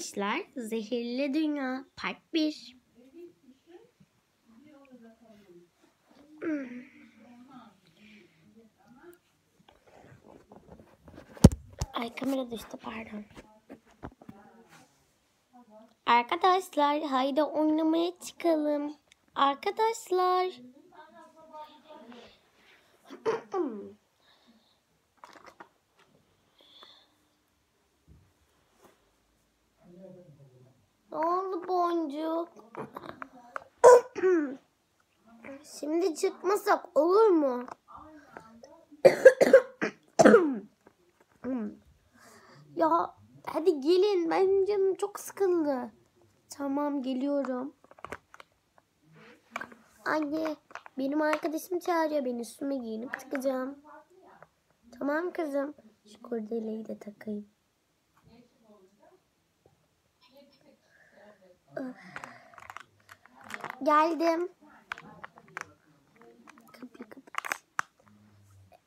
Gençler Zehirli Dünya Part 1 Ay kamera düştü pardon. Arkadaşlar haydi oynamaya çıkalım. Arkadaşlar. ne oldu boncuk? Şimdi çıkmasak olur mu? ya hadi gelin. Benim canım çok sıkıldı. Tamam geliyorum. Anne benim arkadaşım çağırıyor. Ben üstüme giyinip çıkacağım. Tamam kızım. Şu kurdeleyi de takayım. Geldim. Kapıyı kapat.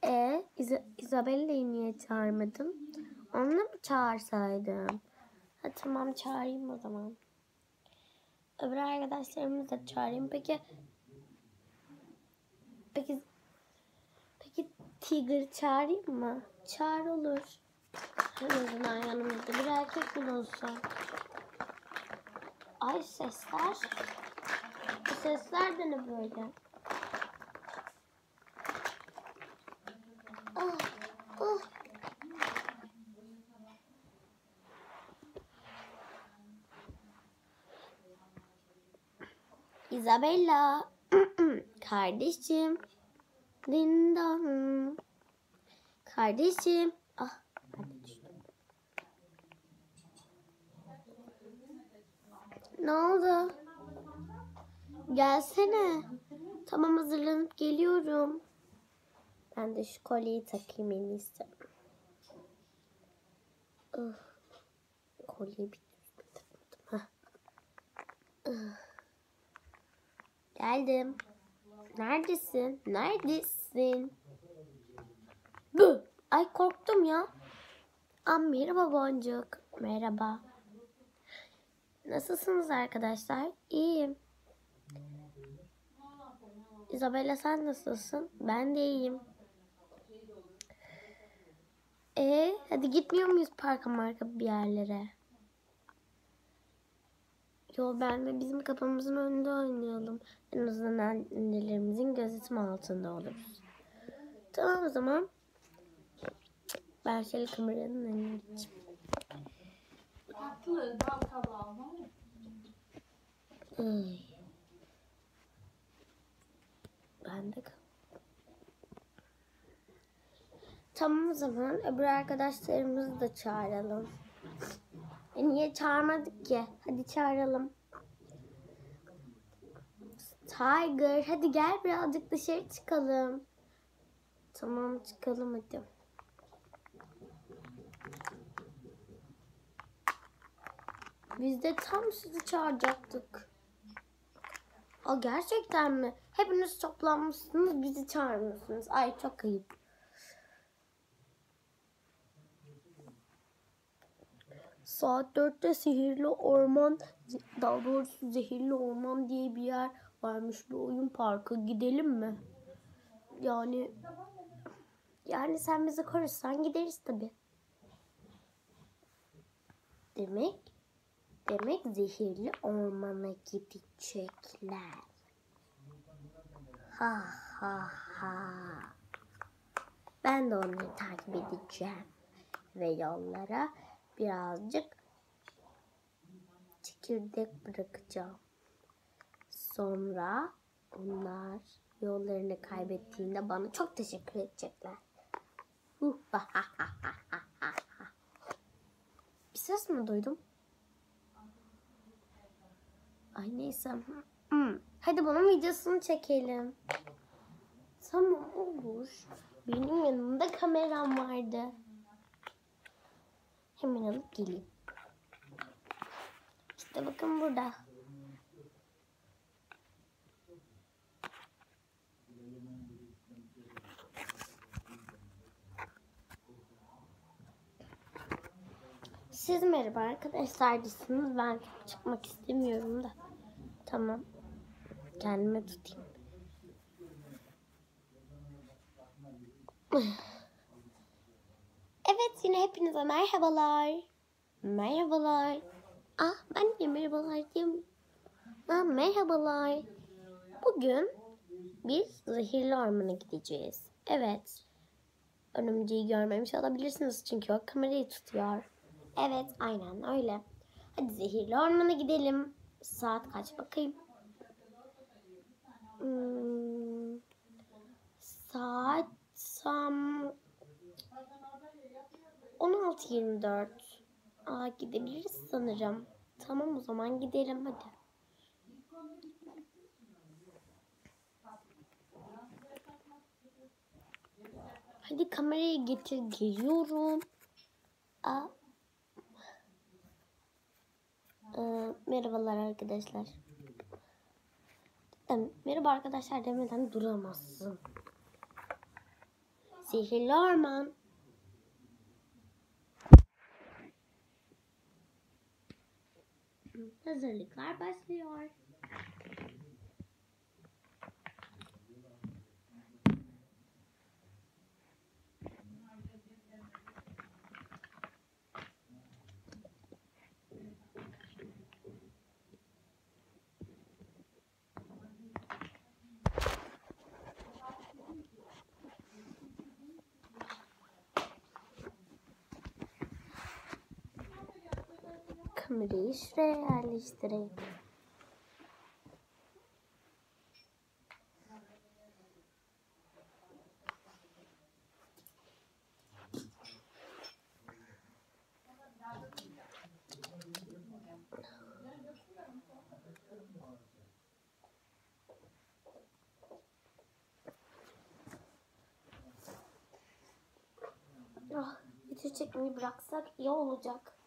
E, İza Isabella'yı niye çağırmadım? Onu mu çağırsaydım? Ha, tamam çağırayım o zaman. Öbür arkadaşlarımızı da çağırayım. Peki Peki Peki Tiger çağırayım mı? Çağır olur. En azından yanımızda bir erkek bulunsun. Ay sesler. Bu sesler de ne böyle? Ah, ah. Isabella. Kardeşim. Linda. Kardeşim. Ne oldu? Gelsene. Tamam hazırlanıp geliyorum. Ben de şu kolyeyi takayım en iyisi. Ah, kolyeyi bir takmadım. Ah. Geldim. Neredesin? Neredesin? Bu. Ay korktum ya. Aa, merhaba Boncuk. Merhaba. Nasılsınız arkadaşlar? İyiyim. Isabella sen nasılsın? Ben de iyiyim. E hadi gitmiyor muyuz parka marka bir yerlere? Yo ben de bizim kapımızın önünde oynayalım. En azından annelerimizin gözetimi altında oluruz. Tamam o zaman. Ben şöyle kameranın önüne geçeyim. Tatlı bal tabağı var ya. Ay. Ben de Tamam o zaman öbür arkadaşlarımızı da çağıralım. E niye çağırmadık ki? Hadi çağıralım. Tiger hadi gel birazcık dışarı çıkalım. Tamam çıkalım hadi. Biz de tam sizi çağıracaktık. Aa, gerçekten mi? Hepiniz toplanmışsınız bizi çağırmıyorsunuz. Ay çok ayıp. Saat dörtte sihirli orman, daha doğrusu zehirli orman diye bir yer varmış bir oyun parkı. Gidelim mi? Yani yani sen bizi korursan gideriz tabi. Demek demek zehirli ormana gidecekler. Ha ha ha. Ben de onları takip edeceğim ve yollara birazcık çekirdek bırakacağım. Sonra onlar yollarını kaybettiğinde bana çok teşekkür edecekler. Bir ses mi duydum? Ay neyse. Hmm. Hadi bunun videosunu çekelim. Tamam olur. Benim yanımda kameram vardı. Hemen alıp geleyim. İşte bakın burada. Siz merhaba arkadaşlarcısınız. Ben çıkmak istemiyorum da. Tamam. Kendime tutayım. Evet yine hepinize merhabalar. Merhabalar. Ah ben de merhabalar diyeyim. Ah, merhabalar. Bugün biz zehirli ormana gideceğiz. Evet. Örümceği görmemiş olabilirsiniz çünkü o kamerayı tutuyor. Evet aynen öyle. Hadi zehirli ormana gidelim. Saat kaç bakayım. Hmm, saat tam 16.24. Aa gidebiliriz sanırım. Tamam o zaman gidelim hadi. Hadi kamerayı getir geliyorum. Aa. Ee, merhabalar arkadaşlar. Cidden merhaba arkadaşlar demeden duramazsın. Sihirli orman. Hazırlıklar başlıyor. Kamerayı şuraya yerleştireyim. Ah, video çekmeyi bıraksak iyi olacak.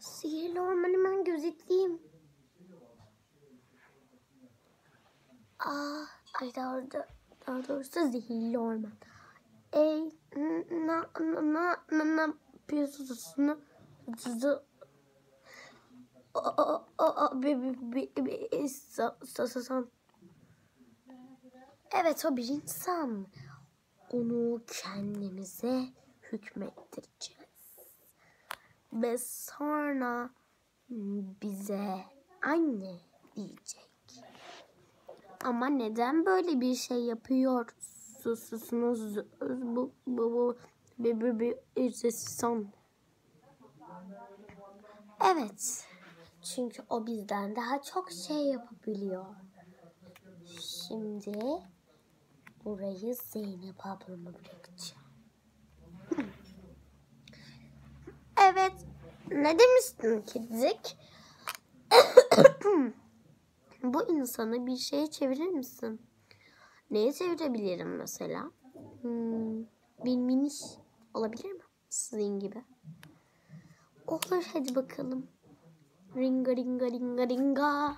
Sihirli ormanı ben gözetleyeyim. Aa, ay daha, da, daha doğrusu zehirli orman. Ey, na, na, na, na, na yapıyorsunuz? Sa. Evet o bir insan. Onu kendimize hükmettireceğiz ve sonra bize anne diyecek. Ama neden böyle bir şey yapıyorsunuz? Bu bu bu bir bir bir insan. Evet. Çünkü o bizden daha çok şey yapabiliyor. Şimdi burayı Zeynep ablama bırakacağım. Evet. Ne demiştin Kedicik? Bu insanı bir şeye çevirir misin? Neye çevirebilirim mesela? Hmm, bir miniş olabilir mi? Sizin gibi. Olur hadi bakalım. Ringa ringa ringa ringa.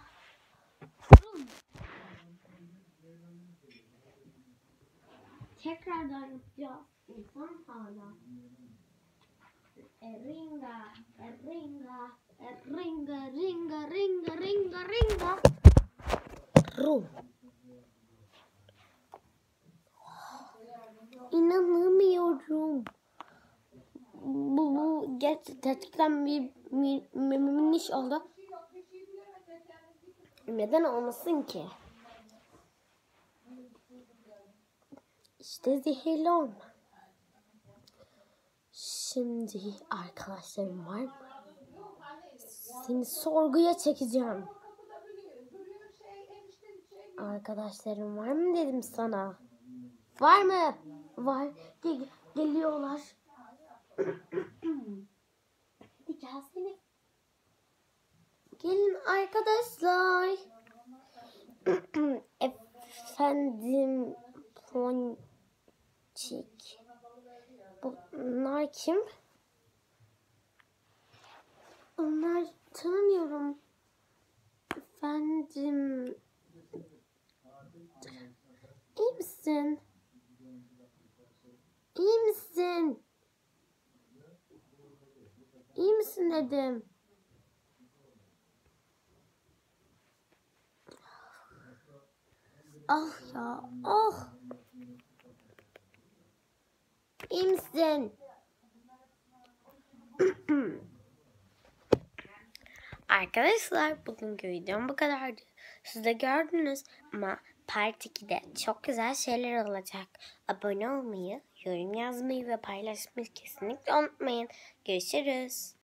Tekrardan yapacağız. İnsan hala. Ringa, ringa, ringa, ringa, ringa, ringa, ringa. Rum. İnanamıyorum. Bu, bu gerçekten bir miniş oldu. Neden olmasın ki? İşte zehirli orman. Şimdi arkadaşlarım var mı? Seni sorguya çekeceğim. Arkadaşlarım var mı dedim sana. Var mı? Var. Gel geliyorlar. Hadi gelsene. Gelin arkadaşlar. Efendim Ponçik. Bunlar kim? Onlar tanımıyorum. Efendim. İyi misin? İyi misin? misin dedim. Ah ya ah. İyi misin? Arkadaşlar bugünkü videom bu kadardı. Siz de gördünüz ama Part 2'de çok güzel şeyler olacak. Abone olmayı, yorum yazmayı ve paylaşmayı kesinlikle unutmayın. Görüşürüz.